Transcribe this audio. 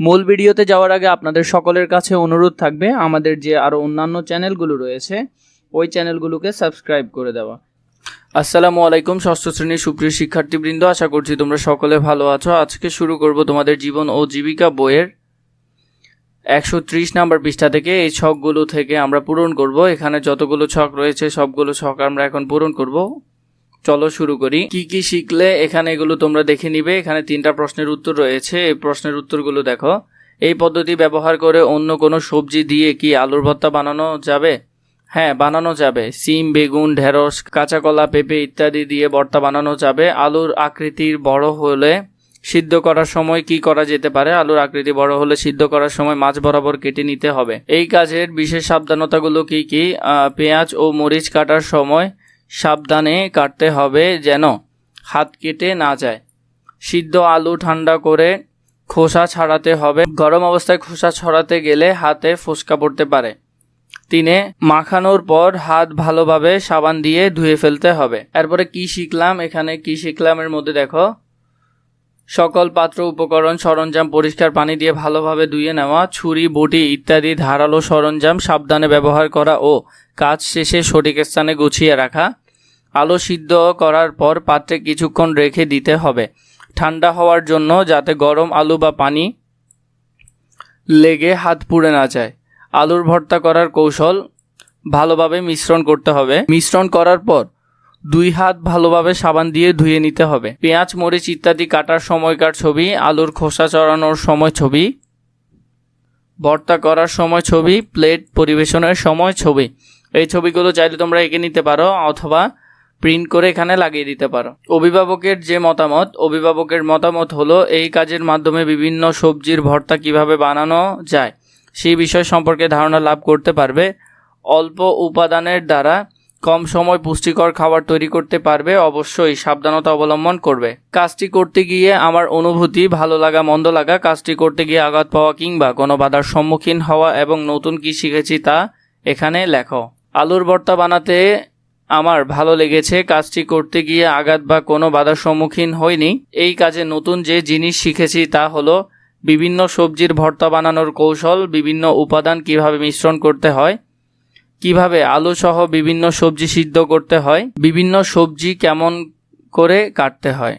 মূল ভিডিওতে যাওয়ার আগে আপনাদের সকলের কাছে অনুরোধ থাকবে, আমাদের যে আরও অন্যান্য চ্যানেলগুলো রয়েছে, ওই চ্যানেলগুলোকে সাবস্ক্রাইব করে দেওয়া। আসসালামু আলাইকুম, ষষ্ঠ শ্রেণির সুপ্রিয় শিক্ষার্থীবৃন্দ, আশা করছি তোমরা সকলে ভালো আছো। আজকে শুরু করব তোমাদের জীবন ও জীবিকা বইয়ের একশো ত্রিশ নাম্বার পৃষ্ঠা থেকে। এই ছকগুলো থেকে আমরা পূরণ করব। এখানে যতগুলো ছক রয়েছে, সবগুলো ছক আমরা এখন পূরণ করব। চলো শুরু করি। কি কি শিখলে এখানে এগুলো তোমরা দেখে নিবে। এখানে তিনটা প্রশ্নের উত্তর রয়েছে। এই প্রশ্নের উত্তরগুলো দেখো। এই পদ্ধতি ব্যবহার করে অন্য কোনো সবজি দিয়ে কি আলুর ভর্তা বানানো যাবে? হ্যাঁ বানানো যাবে। সিম, বেগুন, ঢেঁড়স কাঁচা কলা পেঁপে ইত্যাদি দিয়ে ভর্তা বানানো যাবে। আলুর আকৃতির বড় হলে সিদ্ধ করার সময় কি করা যেতে পারে? আলুর আকৃতি বড় হলে সিদ্ধ করার সময় মাছ বরাবর কেটে নিতে হবে। এই কাজের বিশেষ সাবধানতাগুলো কি কি? পেঁয়াজ ও মরিচ কাটার সময় সাবধানে কাটতে হবে যেন হাত কেটে না যায়। সিদ্ধ আলু ঠান্ডা করে খোসা ছাড়াতে হবে। গরম অবস্থায় খোসা ছড়াতে গেলে হাতে ফোসকা পড়তে পারে। তিনে, মাখানোর পর হাত ভালোভাবে সাবান দিয়ে ধুয়ে ফেলতে হবে। এরপরে কি শিখলাম? এখানে কি শিখলাম এর মধ্যে দেখো। সকল পাত্র, উপকরণ, সরঞ্জাম পরিষ্কার পানি দিয়ে ভালোভাবে ধুয়ে নেওয়া, ছুরি, বটি ইত্যাদি ধারালো সরঞ্জাম সাবধানে ব্যবহার করা ও কাজ শেষে সঠিক স্থানে গুছিয়ে রাখা। আলু সিদ্ধ করার পর পাত্রে কিছুক্ষণ রেখে দিতে হবে। ঠান্ডা হওয়ার জন্য যাতে গরম আলু বা পানি লেগে হাত পুড়ে না যায়। আলুর ভর্তা করার কৌশল ভালোভাবে মিশ্রণ করতে হবে। মিশ্রণ করার পর দুই হাত ভালোভাবে সাবান দিয়ে ধুয়ে নিতে হবে। পেঁয়াজ, মরিচ ইত্যাদি কাটার সময়কার ছবি, আলুর খোসা চড়ানোর সময় ছবি, ভর্তা করার সময় ছবি, প্লেট পরিবেশনের সময় ছবি। এই ছবিগুলো চাইলে তোমরা এঁকে নিতে পারো অথবা প্রিন্ট করে এখানে লাগিয়ে দিতে পারো। অভিভাবকের যে মতামত, অভিভাবকের মতামত হলো এই কাজের মাধ্যমে বিভিন্ন সবজির ভর্তা কীভাবে বানানো যায়, সেই বিষয় সম্পর্কে ধারণা লাভ করতে পারবে। অল্প উপাদানের দ্বারা কম সময় পুষ্টিকর খাবার তৈরি করতে পারবে, অবশ্যই সাবধানতা অবলম্বন করবে। কাজটি করতে গিয়ে আমার অনুভূতি, ভালো লাগা, মন্দ লাগা, কাজটি করতে গিয়ে আঘাত পাওয়া কিংবা কোনো বাধার সম্মুখীন হওয়া এবং নতুন কি শিখেছি তা এখানে লেখো। আলুর ভর্তা বানাতে আমার ভালো লেগেছে, কাজটি করতে গিয়ে আঘাত বা কোনো বাধার সম্মুখীন হইনি। এই কাজে নতুন যে জিনিস শিখেছি তা হলো বিভিন্ন সবজির ভর্তা বানানোর কৌশল, বিভিন্ন উপাদান কীভাবে মিশ্রণ করতে হয়, কীভাবে আলু সহ বিভিন্ন সবজি সিদ্ধ করতে হয়, বিভিন্ন সবজি কেমন করে কাটতে হয়।